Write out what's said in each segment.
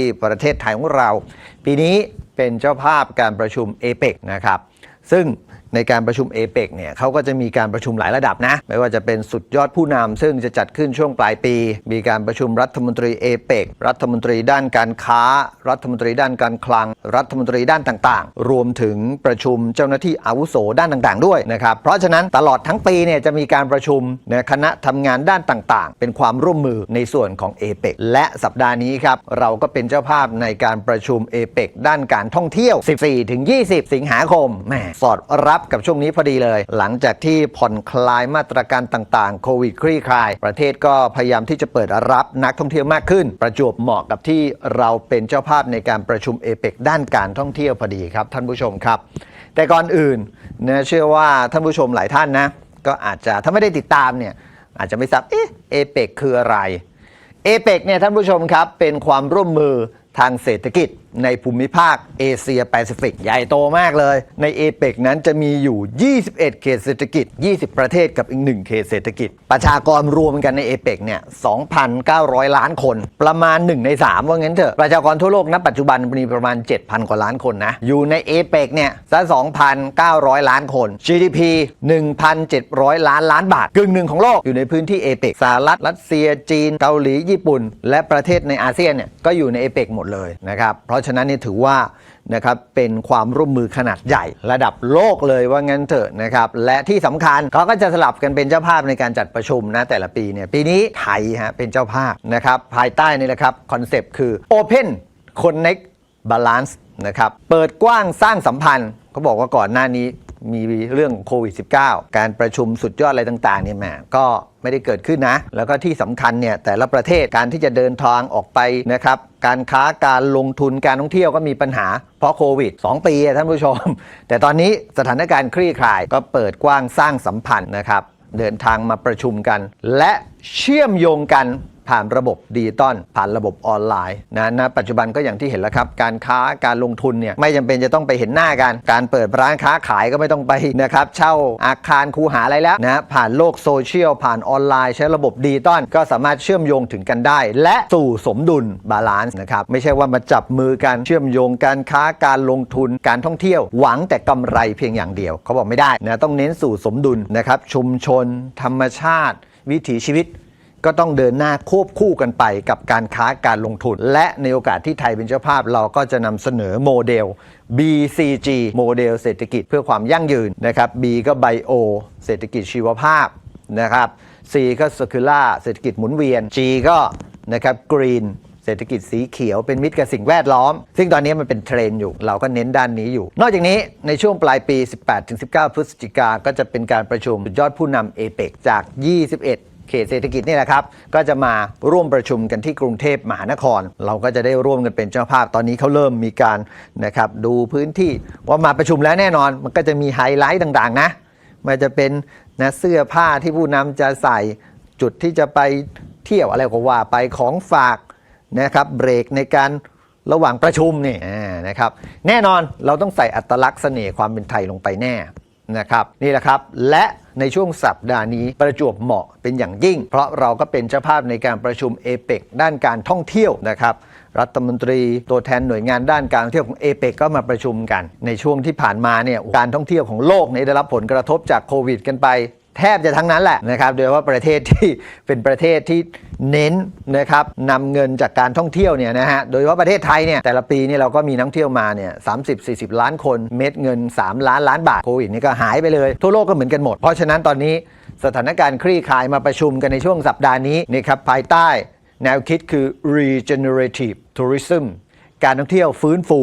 ที่ประเทศไทยของเรา ปีนี้เป็นเจ้าภาพการประชุมเอเปกนะครับ ซึ่ง ในการประชุมเอเปกเนี่ยเขาก็จะมีการประชุมหลายระดับนะ ไม่ว่าจะเป็นสุดยอดผู้นำซึ่งจะจัดขึ้นช่วงปลายปี มีการประชุมรัฐมนตรีเอเปกรัฐมนตรีด้านการค้า รัฐมนตรีด้านการคลัง รัฐมนตรีด้านต่างๆ รวมถึงประชุมเจ้าหน้าที่อาวุโสด้านต่างๆ ด้วยนะครับ เพราะฉะนั้นตลอดทั้งปีเนี่ยจะมีการประชุมนะคณะทำงานด้านต่างๆ เป็นความร่วมมือในส่วนของเอเปกและสัปดาห์นี้ครับเราก็เป็นเจ้าภาพในการประชุมเอเปกด้านการท่องเที่ยว 14-20 สิงหาคมแหมสอดรับกับช่วงนี้พอดีเลย หลังจากที่ผ่อนคลายมาตรการต่างๆโควิดคลี่คลาย ประเทศก็พยายามที่จะเปิดรับนักท่องเที่ยวมากขึ้น ประจวบเหมาะกับที่เราเป็นเจ้าภาพในการประชุมเอเปกด้านการท่องเที่ยวพอดีครับท่านผู้ชมครับ แต่ก่อนอื่นนะเชื่อว่าท่านผู้ชมหลายท่านนะก็อาจจะถ้าไม่ได้ติดตามเนี่ยอาจจะไม่ทราบเอ๊ะเอเปกคืออะไรเอเปกเนี่ยท่านผู้ชมครับเป็นความร่วมมือทางเศรษฐกิจ ในภูมิภาคเอเชียแปซิฟิกใหญ่โตมากเลย ในเอเปกนั้นจะมีอยู่ 21 เขตเศรษฐกิจ 20 ประเทศกับอีก 1 เขตเศรษฐกิจ ประชากรรวมกันในเอเปกเนี่ย 2,900 ล้านคน ประมาณ 1 ใน 3 ว่างั้นเถอะ ประชากรทั่วโลกณปัจจุบันมีประมาณ 7,000 กว่าล้านคนนะ อยู่ในเอเปกเนี่ยซะ2,900 ล้านคน GDP 1,700 ล้านล้านบาทกึ่งหนึ่งของโลกอยู่ในพื้นที่เอเปกสหรัฐรัสเซียจีนเกาหลีญี่ปุ่น และประเทศในอาเซียนเนี่ยก็อยู่ในเอเปกหมดเลยนะครับเพราะฉะนั้นนี่ถือว่านะครับเป็นความร่วมมือขนาดใหญ่ ระดับโลกเลยว่างั้นเถอะนะครับและที่สำคัญเขาก็จะสลับกันเป็นเจ้าภาพในการจัดประชุมนะแต่ละปีเนี่ยปีนี้ไทยฮะเป็นเจ้าภาพนะครับภายใต้นี่แหละครับคอนเซปต์คือ Open Connect Balance นะครับเปิดกว้างสร้างสัมพันธ์เขาบอกว่าก่อนหน้านี้ มีเรื่องโควิด -19 การประชุมสุดยอดอะไรต่างๆเนี่ยแหมก็ไม่ได้เกิดขึ้นนะ แล้วก็ที่สำคัญเนี่ยแต่ละประเทศการที่จะเดินทางออกไปนะครับการค้าการลงทุนการท่องเที่ยวก็มีปัญหาเพราะโควิด 2 ปีท่านผู้ชม แต่ตอนนี้สถานการณ์คลี่คลายก็เปิดกว้างสร้างสัมพันธ์นะครับเดินทางมาประชุมกัน และเชื่อมโยงกัน ผ่านระบบดิจิตอลผ่านระบบออนไลน์นะณปัจจุบันก็อย่างที่เห็นแล้วครับ การค้าการลงทุนเนี่ยไม่จำเป็นจะต้องไปเห็นหน้ากัน การเปิดร้านค้าขายก็ไม่ต้องไปนะครับเช่าอาคารคูหาอะไรแล้วนะผ่านโลกโซเชียลผ่านออนไลน์ ใช้ระบบดิจิตอลก็สามารถเชื่อมโยงถึงกันได้ และสู่สมดุลบาลานซ์นะครับไม่ใช่ว่ามาจับมือกันเชื่อมโยงการค้าการลงทุนการท่องเที่ยว หวังแต่กำไรเพียงอย่างเดียวเขาบอกไม่ได้นะต้องเน้นสู่สมดุลนะครับชุมชน ธรรมชาติ วิถีชีวิต ก็ต้องเดินหน้าควบคู่กันไปกับการค้าการลงทุน และในโอกาสที่ไทยเป็นเจ้าภาพเราก็จะนำเสนอโมเดล BCG โมเดลเศรษฐกิจเพื่อความยั่งยืนนะครับ B ก็ไบโอเศรษฐกิจชีวภาพนะครับ C ก็ Circular เศรษฐกิจหมุนเวียน G ก็นะครับ Green เศรษฐกิจสีเขียวเป็นมิตรกับสิ่งแวดล้อม ซึ่งตอนนี้มันเป็นเทรนอยู่ เราก็เน้นด้านนี้อยู่ นอกจากนี้ในช่วงปลายปี 18-19 พฤศจิกาก็จะเป็นการประชุมยอดผู้นำเอเปกจาก 21 เขตเศรษฐกิจนี่แหละครับ ก็จะมาร่วมประชุมกันที่กรุงเทพมหานคร เราก็จะได้ร่วมกันเป็นเจ้าภาพตอนนี้เขาเริ่มมีการนะครับดูพื้นที่ว่ามาประชุมแล้วแน่นอน มันก็จะมีไฮไลท์ต่างๆนะมันจะเป็นนะเสื้อผ้าที่ผู้นำจะใส่จุดที่จะไปเที่ยวอะไรก็ว่าไปของฝากนะครับเบรกในการระหว่างประชุมนี่นะครับแน่นอนเราต้องใส่อัตลักษณ์เสน่ห์ความเป็นไทยลงไปแน่นะครับนี่แหละครับและ ในช่วงสัปดาห์นี้ประจวบเหมาะเป็นอย่างยิ่ง เพราะเราก็เป็นเจ้าภาพในการประชุมเอเปกด้านการท่องเที่ยวนะครับรัฐมนตรีตัวแทนหน่วยงานด้านการท่องเที่ยวของเอเปกก็มาประชุมกัน ในช่วงที่ผ่านมาเนี่ยการท่องเที่ยวของโลกเนี่ยได้รับผลกระทบจากโควิด กันไป แทบจะทั้งนั้นแหละนะครับโดยเฉพาะประเทศที่เป็นประเทศที่เน้นนะครับนำเงินจากการท่องเที่ยวเนี่ยนะฮะโดยเฉพาะประเทศไทยเนี่ยแต่ละปีนี่เราก็มีนักท่องเที่ยวมาเนี่ยสามสิบสี่สิบล้านคนเม็ดเงิน 3 ล้านล้านบาทโควิดนี่ก็หายไปเลย ทั่วโลกก็เหมือนกันหมด เพราะฉะนั้นตอนนี้สถานการณ์คลี่คลายมาประชุมกันในช่วงสัปดาห์นี้นะครับภายใต้ แนวคิดคือ regenerative tourism การท่องเที่ยวฟื้นฟู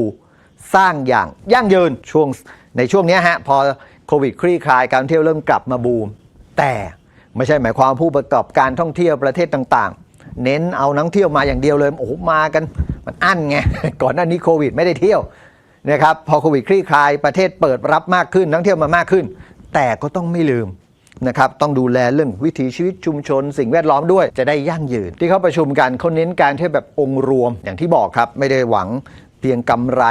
สร้างอย่างยั่งยืนช่วงในช่วงเนี้ยฮะพอ โควิดคลี่คลายการท่องเที่ยวเริ่มกลับมาบูม แต่ไม่ใช่หมายความผู้ประกอบการท่องเที่ยวประเทศต่างๆ เน้นเอานักเที่ยวมาอย่างเดียวเลยโอ้โหมากันมันอั้นไงก่อนหน้านี้โควิดไม่ได้เที่ยวนะครับพอโควิดคลี่คลายประเทศเปิดรับมากขึ้นนักเที่ยวมามากขึ้น แต่ก็ต้องไม่ลืมนะครับต้องดูแลเรื่องวิถีชีวิตชุมชน สิ่งแวดล้อมด้วยจะได้ยั่งยืน ที่เขาประชุมกันเขาเน้นการเที่ยวแบบองค์รวมอย่างที่บอกครับ ไม่ได้หวังเพียงกำไร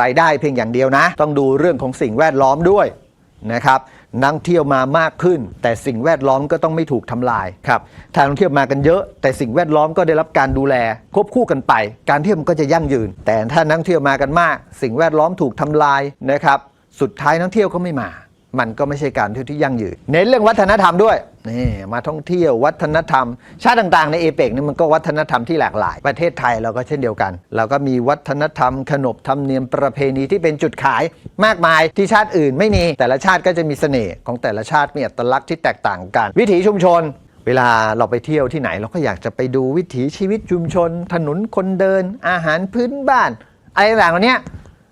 รายได้เพียงอย่างเดียวนะ ต้องดูเรื่องของสิ่งแวดล้อมด้วย นะครับนักท่องเที่ยวมามากขึ้น แต่สิ่งแวดล้อมก็ต้องไม่ถูกทำลายครับถ้านักท่องเที่ยวมากันเยอะ แต่สิ่งแวดล้อมก็ได้รับการดูแล ควบคู่กันไป การเที่ยวมันก็จะยั่งยืน แต่ถ้านักท่องเที่ยวมากันมาก สิ่งแวดล้อมถูกทำลายนะครับ สุดท้ายนักท่องเที่ยวก็ไม่มา มันก็ไม่ใช่การเที่ยวที่ยั่งยืนเน้นเรื่องวัฒนธรรมด้วยนี่มาท่องเที่ยววัฒนธรรม ชาติต่างๆ ในเอเปกนี่มันก็วัฒนธรรมที่หลากหลาย ประเทศไทยเราก็เช่นเดียวกัน เราก็มีวัฒนธรรม ขนบธรรมเนียมประเพณีที่เป็นจุดขายมากมายที่ชาติอื่นไม่มีแต่ละชาติก็จะมีเสน่ห์ของแต่ละชาติมีอัตลักษณ์ที่แตกต่างกัน วิถีชุมชนเวลาเราไปเที่ยวที่ไหนเราก็อยากจะไปดูวิถีชีวิตชุมชน ถนนคนเดิน อาหารพื้นบ้าน อะไรต่างๆเหล่านี้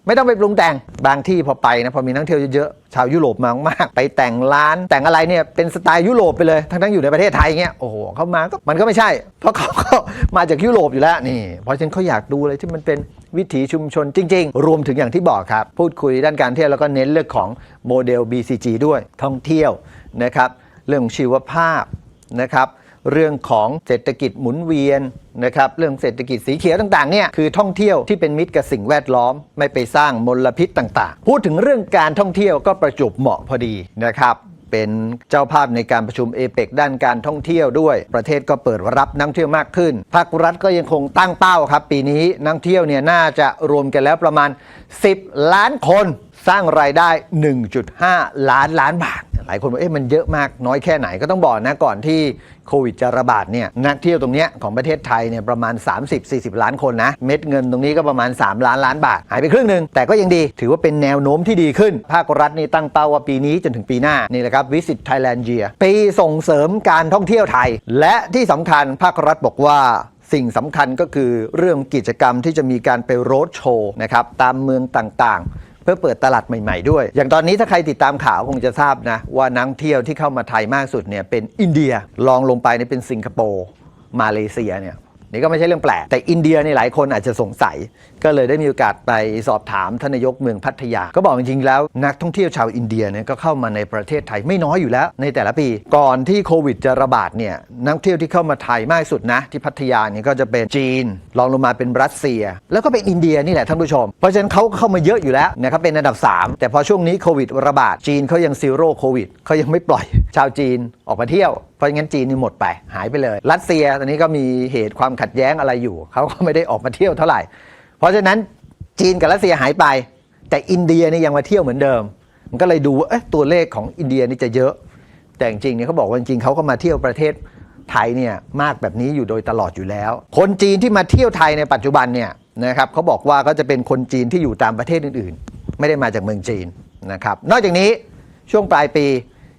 ไม่ต้องไปปรุงแต่งบางที่พอไปนะพอมีนักเที่ยวเยอะๆชาวยุโรปมามากๆไปแต่งร้านแต่งอะไรเนี่ยเป็นสไตล์ยุโรปไปเลยทั้งๆอยู่ในประเทศไทยเงี้ยโอ้โหเขามาก็มันก็ไม่ใช่ เพราะเขาก็มาจากยุโรปอยู่แล้วนี่ เพราะฉะนั้นเขาอยากดูอะไรที่มันเป็นวิถีชุมชนจริง ๆ รวมถึงอย่างที่บอกครับ พูดคุยด้านการเที่ยวแล้วก็เน้นเรื่องของโมเดล BCG ด้วยท่องเที่ยวนะครับเรื่องของชีวภาพนะครับ เรื่องของเศรษฐกิจหมุนเวียนนะครับเรื่องเศรษฐกิจสีเขียวต่างๆเนี่ยคือท่องเที่ยวที่เป็นมิตรกับสิ่งแวดล้อม ไม่ไปสร้างมลพิษต่าง ๆ พูดถึงเรื่องการท่องเที่ยวก็ประจบเหมาะพอดีนะครับเป็นเจ้าภาพในการประชุมเอเปกด้านการท่องเที่ยวด้วย ประเทศก็เปิดรับนักเที่ยวมากขึ้น ภาครัฐก็ยังคงตั้งเป้าครับ ปีนี้นักเที่ยวเนี่ยน่าจะรวมกันแล้วประมาณ 10 ล้านคน สร้างรายได้ 1.5 ล้านล้านบาท หลายคนบอกเอ๊ะมันเยอะมากน้อยแค่ไหนก็ต้องบอกนะก่อนที่โควิดจะระบาดเนี่ยนักเที่ยวตรงเนี้ยของประเทศไทยเนี่ยประมาณ 30-40 ล้านคนนะ เม็ดเงินตรงนี้ก็ประมาณ 3 ล้านล้านบาท หายไปครึ่งหนึ่งแต่ก็ยังดี ถือว่าเป็นแนวโน้มที่ดีขึ้น ภาครัฐนี่ตั้งเป้าว่าปีนี้จนถึงปีหน้านี่แหละครับ Visit Thailand Year ปีส่งเสริมการท่องเที่ยวไทย และที่สำคัญภาครัฐบอกว่าสิ่งสำคัญก็คือเรื่องกิจกรรมที่จะมีการไปโรดโชว์นะครับตามเมืองต่างๆ เพื่อเปิดตลาดใหม่ๆด้วย อย่างตอนนี้ถ้าใครติดตามข่าวคงจะทราบนะว่านักเที่ยวที่เข้ามาไทยมากสุดเนี่ยเป็นอินเดียลองลงไปเนี่ยเป็นสิงคโปร์มาเลเซียเนี่ย นี่ก็ไม่ใช่เรื่องแปลก แต่อินเดียในหลายคนอาจจะสงสัย ก็เลยได้มีโอกาสไปสอบถามท่านนายกเมืองพัทยา ก็บอกจริงๆแล้วนักท่องเที่ยวชาวอินเดียเนี่ยก็เข้ามาในประเทศไทยไม่น้อยอยู่แล้ว ในแต่ละปี ก่อนที่โควิดจะระบาดเนี่ยนักท่องเที่ยวที่เข้ามาไทยมากสุดนะ ที่พัทยาเนี่ยก็จะเป็นจีนรองลงมาเป็นรัสเซีย แล้วก็เป็นอินเดียนี่แหละท่านผู้ชม เพราะฉะนั้นเขาเข้ามาเยอะอยู่แล้วนะครับเป็นอันดับ 3 แต่พอช่วงนี้โควิดระบาดจีนเขายังซีโร่โควิดเขายังไม่ปล่อย ชาวจีนออกมาเที่ยว เพราะงั้นจีนนี่หมดไปหายไปเลย รัสเซียตอนนี้ก็มีเหตุความขัดแย้งอะไรอยู่ เขาก็ไม่ได้ออกมาเที่ยวเท่าไหร่ เพราะฉะนั้นจีนกับรัสเซียหายไป แต่อินเดียนี่ยังมาเที่ยวเหมือนเดิม มันก็เลยดูว่าเอ๊ะตัวเลขของอินเดียนี่จะเยอะ แต่จริงๆเนี่ยเขาบอกว่าจริงๆเขาก็มาเที่ยวประเทศไทยเนี่ยมากแบบนี้อยู่โดยตลอดอยู่แล้ว คนจีนที่มาเที่ยวไทยในปัจจุบันเนี่ยนะครับเขาบอกว่าก็จะเป็นคนจีนที่อยู่ตามประเทศอื่นๆ ไม่ได้มาจากเมืองจีนนะครับ นอกจากนี้ช่วงปลายปี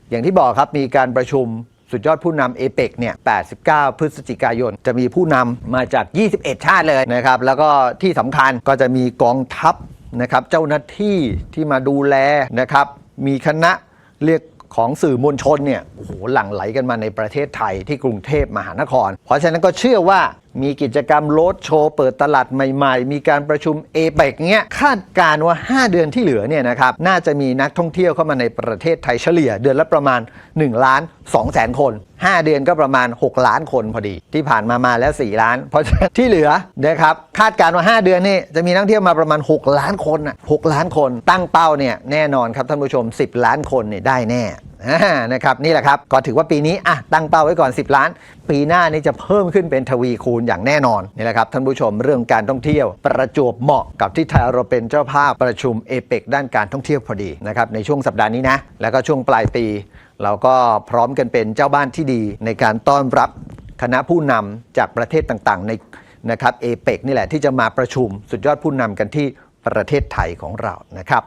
อย่างที่บอกครับมีการประชุมสุดยอดผู้นำเอเปกเนี่ย 89 พฤศจิกายน จะมีผู้นำมาจาก 21 ชาติเลยนะครับ แล้วก็ที่สำคัญก็จะมีกองทัพนะครับ เจ้าหน้าที่ที่มาดูแลนะครับ มีคณะเรียกของสื่อมวลชนเนี่ย โอ้โห หลั่งไหลกันมาในประเทศไทยที่กรุงเทพมหานคร เพราะฉะนั้นก็เชื่อว่า มีกิจกรรมโรดโชว์เปิดตลาดใหม่ๆ มีการประชุมเอเปกเงี้ยคาดการว่า 5 เดือนที่เหลือเนี่ยนะครับ น่าจะมีนักท่องเที่ยวเข้ามาในประเทศไทยเฉลี่ยเดือนละประมาณ 1 ล้าน 2แสนคน 5 เดือนก็ประมาณ 6 ล้านคนพอดี ที่ผ่านมามาแล้ว 4 ล้าน เพราะฉะนั้นที่เหลือนะครับคาดการณ์ว่า 5 เดือนนี่จะมีนักท่องเที่ยวมาประมาณ 6 ล้านคนอะ6ล้านคน ตั้งเป้าเนี่ยแน่นอนครับท่านผู้ชม 10 ล้านคนเนี่ยได้แน่นะครับนี่แหละครับก็ถือว่าปีนี้อะตั้งเป้าไว้ก่อน 10 ล้าน ปีหน้านี่จะเพิ่มขึ้นเป็นทวีคูณอย่างแน่นอนนี่แหละครับท่านผู้ชมเรื่องการท่องเที่ยว ประจวบเหมาะกับที่ไทยเราเป็นเจ้าภาพประชุมเอเปกด้านการท่องเที่ยวพอดีนะครับในช่วงสัปดาห์นี้นะแล้วก็ช่วงปลายปี เราก็พร้อมกันเป็นเจ้าบ้านที่ดี ในการต้อนรับคณะผู้นำจากประเทศต่างๆ ในนะครับเอเปกนี่แหละที่จะมาประชุมสุดยอดผู้นำกันที่ประเทศไทยของเรานะครับ